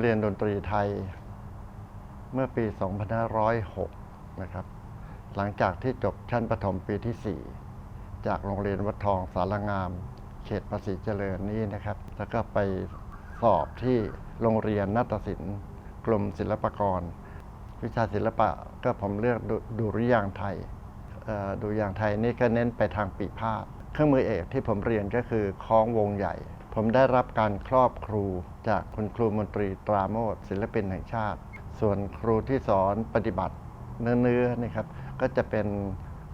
เรียนดนตรีไทย เมื่อปี 2506 นะครับ หลังจากที่จบชั้นประถมปีที่ 4 จากโรงเรียนวัดทองสารงาม เขตภาษีเจริญนี่นะครับ แล้วก็ไปสอบที่โรงเรียนนาฏศิลป์กรมศิลปากร วิชาศิลปะก็ผมเลือกดดุริยางค์ไทยเอ่อดุริยางค์ไทยนี่ก็เน้นไปทางปีพาดเครื่องมือเอกที่ผมเรียนก็คือคล้องวงใหญ่ ผมได้รับการครอบครูจากคุณครูมนตรีตราโมดศิลปินแห่งชาติ ส่วนครูที่สอนปฏิบัติเนื้อๆนี่ครับ ก็จะเป็น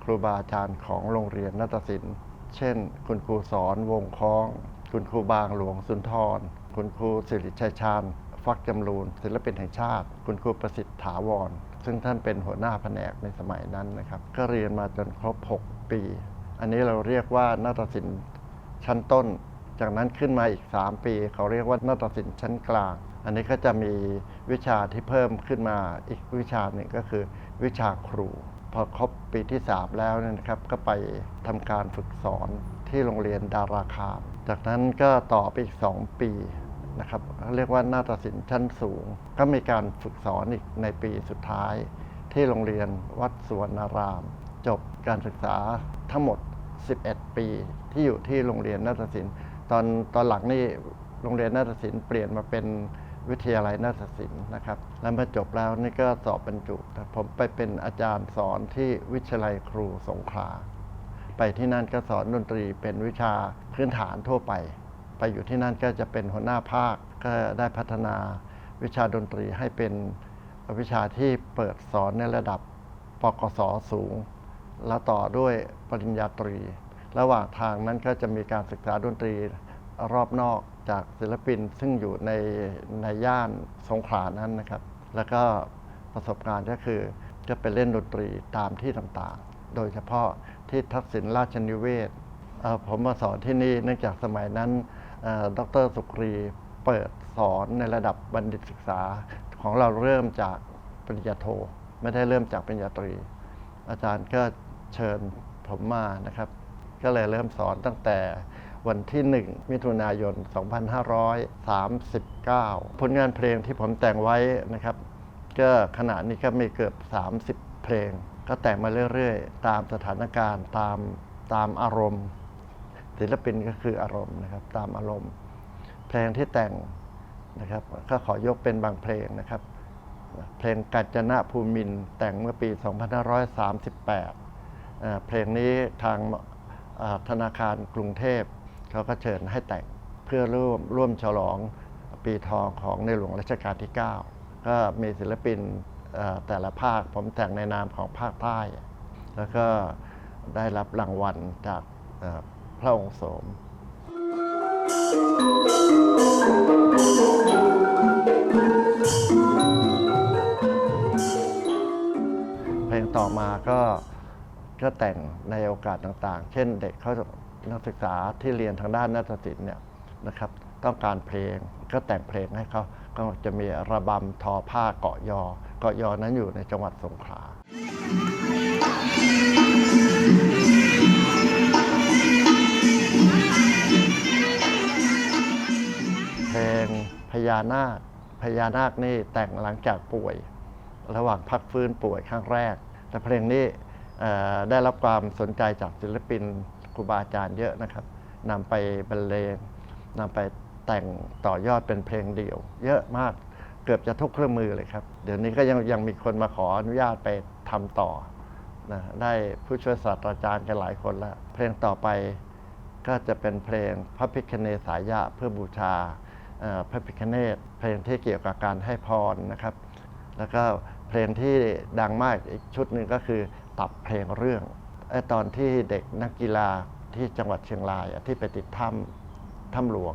ครูบาอาจารย์ของโรงเรียนนาฏศิลป์ เช่น คุณครูสอนวงคล้อง คุณครูบางหลวงสุนทร คุณครูสิริชัยชาญฟักจำรูนศิลปินแห่งชาติ คุณครูประสิทธิ์ถาวร ซึ่งท่านเป็นหัวหน้าแผนกในสมัยนั้นนะครับ ก็เรียนมาจนครบ 6 ปี อันนี้เราเรียกว่านาฏศิลป์ชั้นต้น จากนั้นขึ้นมาอีก 3 ปี เขาเรียกว่านาฏศิลป์ชั้นกลาง อันนี้ก็จะมีวิชาที่เพิ่มขึ้นมาอีกวิชาหนึ่งก็คือวิชาครู พอครบปีที่ 3 แล้วนะครับ ก็ไปทำการฝึกสอนที่โรงเรียนดาราคาม จากนั้นก็ต่อไปอีก 2 ปีนะครับเรียกว่านาฏศิลป์ชั้นสูง ก็มีการฝึกสอนอีกในปีสุดท้าย ที่โรงเรียนวัดสวนนาราม จบการศึกษาทั้งหมด 11 ปี ที่อยู่ที่โรงเรียนนาฏศิลป์ ตอนตอนหลังนี่โรงเรียนนาฏศิลป์เปลี่ยนมาเป็นวิทยาลัยนาฏศิลป์นะครับ แล้วเมื่อจบแล้วนี่ก็สอบบรรจุผมไปเป็นอาจารย์สอนที่วิทยาลัยครูสงขลา ไปที่นั่นก็สอนดนตรีเป็นวิชาพื้นฐานทั่วไป ไปอยู่ที่นั่นก็จะเป็นหัวหน้าภาค ก็ได้พัฒนาวิชาดนตรีให้เป็นวิชาที่เปิดสอนในระดับปกศสูง แล้วต่อด้วยปริญญาตรี ระหว่างทางนั้นก็จะมีการศึกษาดนตรีรอบนอกจากศิลปินซึ่งอยู่ในในย่านสงขลานั้นนะครับ แล้วก็ประสบการณ์ก็คือจะไปเล่นดนตรีตามที่ต่างๆ โดยเฉพาะที่ทักษิณราชนิเวศ ผมมาสอนที่นี่เนื่องจากสมัยนั้นดรสุกรีเปิดสอนในระดับบัณฑิตศึกษาของเราเริ่มจากปริญญาโท ไม่ได้เริ่มจากปริญญาตรี อาจารย์ก็เชิญผมมานะครับ ก็เลยเริ่มสอนตั้งแต่วันที่ 1 มิถุนายน 2539 ผลงานเพลงที่ผมแต่งไว้นะครับ ก็ขณะนี้ก็มีเกือบ 30 เพลง ก็แต่งมาเรื่อยๆ ตามสถานการณ์ตามตามอารมณ์ ศิลปินก็คืออารมณ์นะครับ ตามอารมณ์ เพลงที่แต่งนะครับ ก็ขอยกเป็นบางเพลงนะครับ เพลงกัจจนะภูมินแต่งเมื่อปี 2538เอ่อเพลงนี้ทาง ธนาคารกรุงเทพเขาก็เชิญให้แต่งเพื่อร่วมร่วมฉลองปีทองของในหลวงรัชกาลที่ 9 ก็มีศิลปินแต่ละภาคผมแต่งในนามของภาคใต้ แล้วก็ได้รับรางวัลจากพระองค์สม เพลงต่อมาก็ ก็แต่งในโอกาสต่างๆ เช่นเด็กเขานักศึกษาที่เรียนทางด้านนาฏศิลป์เนี่ยนะครับต้องการเพลงก็แต่งเพลงให้เขาก็จะมีระบำทอผ้าเกาะยอ เกาะยอนั้นอยู่ในจังหวัดสงขลาเพลงพญานาคพญานาคนี่แต่งหลังจากป่วย ระหว่างพักฟื้นป่วยครั้งแรก แต่เพลงนี้ ได้รับความสนใจจากศิลปินครูบาอาจารย์เยอะนะครับนำไปบรรเลงนำไปแต่งต่อยอดเป็นเพลงเดี่ยว เยอะมากเกือบจะทุกเครื่องมือเลยครับ เดี๋ยวนี้ก็ยังยังมีคนมาขออนุญาตไปทำต่อนะได้ผู้ช่วยศาสตราจารย์กันหลายคนแล้ว เพลงต่อไปก็จะเป็นเพลงพระพิคเนศสายะเพื่อบูชาพระพิคเนศเพลงที่เกี่ยวกับการให้พรนะครับ แล้วก็เพลงที่ดังมากอีกชุดหนึ่งก็คือ ตับเพลงเรื่องไอ้ตอนที่เด็กนักกีฬาที่จังหวัดเชียงรายที่ไปติดถ้ำถ้ำหลวง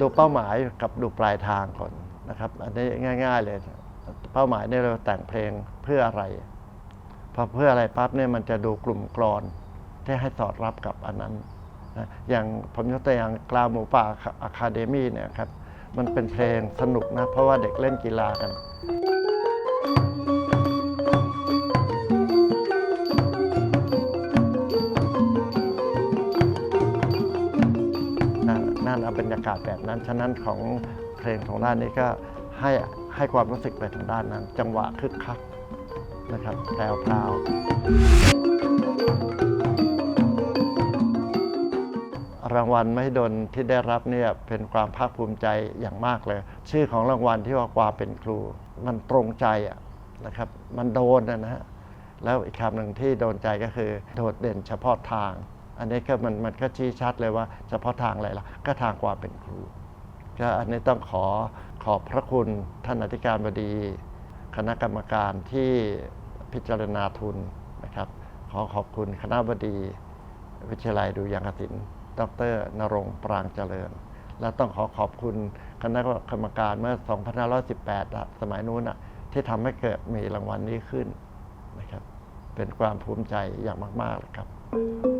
ดูเป้าหมายกับดูปลายทางก่อนนะครับ อันนี้ง่าย ๆ เลย เป้าหมายเนี่ยเราแต่งเพลงเพื่ออะไรพอเพื่ออะไรปั๊บเนี่ยมันจะดูกลุ่มกรอนที่ให้สอดรับกับอันนั้น อย่างผมยกตัวอย่างกลาหมูป่าอะคาเดมี่เนี่ยครับมันเป็นเพลงสนุกนะ เพราะว่าเด็กเล่นกีฬากันนั่นเอาบรรยากาศแบบนั้น ฉะนั้นของเพลงของด้านนี้ก็ให้ให้ความรู้สึกไปทางด้านนั้น จังหวะคึกคักนะครับแปลวพราว รางวัลไม่ดนที่ได้รับเนี่ยเป็นความภาคภูมิใจอย่างมากเลย ชื่อของรางวัลที่ว่าความเป็นครู มันตรงใจอะนะครับ มันโดนนะฮะแล้วอีกคำหนึ่งที่โดนใจก็คือ โดดเด่นเฉพาะทาง อันนี้ก็มันมันก็ชี้ชัดเลยว่าเฉพาะทางอะไรล่ะก็ทางความเป็นครูก็อันนี้ต้องขอขอบพระคุณท่านอธิการบดี คณะกรรมการที่พิจารณาทุนนะครับ ขอขอบคุณคณะบดี วิทยาลัยดุยางคศิลป์ ดรนรงปรางเจริญ และต้องขอขอบคุณคณะกรรมการเมื่อ 2518อะสมัยนู้นอะที่ทำให้เกิดมีรางวัลนี้ขึ้นนะครับ เป็นความภูมิใจอย่างมาก ๆ เลยครับ